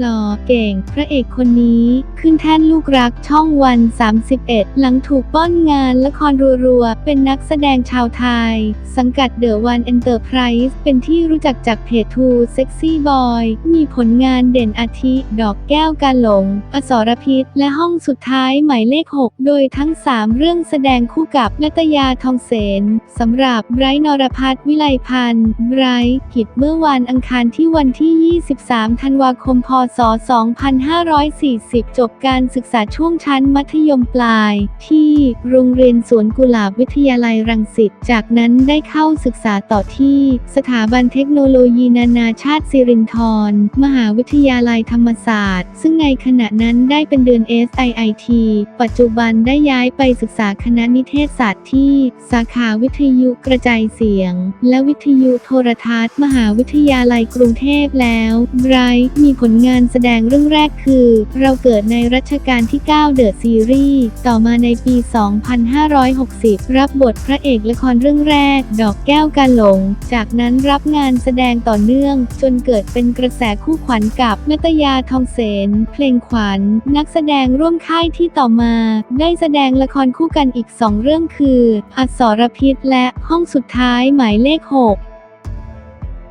หล่อเก่ง พระเอกคนนี้ขึ้นแท่นลูกรักช่องวัน 31 หลังถูกป้อนงานละครรัวๆ เป็นนักแสดงชาวไทย สังกัดเดอะวันเอ็นเตอร์ไพรส์เป็นที่รู้จักจากเพจทูเซ็กซี่บอยมีผลงานเด่นอาทิ ดอกแก้วการหลง อสรพิษ และห้องสุดท้ายหมายเลข 6 โดยทั้ง 3 เรื่องแสดงคู่กับนัตยาทองเสนสำหรับไบรท์นรพัฒน์วิไลพันธ์ไบรท์กิจเมื่อวันอังคารที่วันที่ 23 ธันวาคมพศศ 2540 จบการศึกษาช่วงชั้นมัธยมปลาย ที่โรงเรียนสวนกุหลาบวิทยาลัยรังสิต จากนั้นได้เข้าศึกษาต่อที่ สถาบันเทคโนโลยีนานาชาติสิรินธร มหาวิทยาลัยธรรมศาสตร์ ซึ่งในขณะนั้นได้เป็นเดือน SIIT ปัจจุบันได้ย้ายไปศึกษาคณะนิเทศศาสตร์ที่ สาขาวิทยุกระจายเสียง และวิทยุโทรทัศน์ มหาวิทยาลัยกรุงเทพแล้วไบรท์มีผลงานแสดงเรื่องแรกคือ เราเกิดในรัชกาลที่ 9 เดอะซีรีส์ ต่อมาในปี 2560 รับบทพระเอกละครเรื่องแรก ดอกแก้วกาหลง จากนั้นรับงานแสดงต่อเนื่อง จนเกิดเป็นกระแสคู่ขวัญกับนัตยาทองเสน เพลงขวัญ นักแสดงร่วมค่ายที่ต่อมา ได้แสดงละครคู่กันอีกสองเรื่องคือ อสรพิษและห้องสุดท้ายหมายเลข 6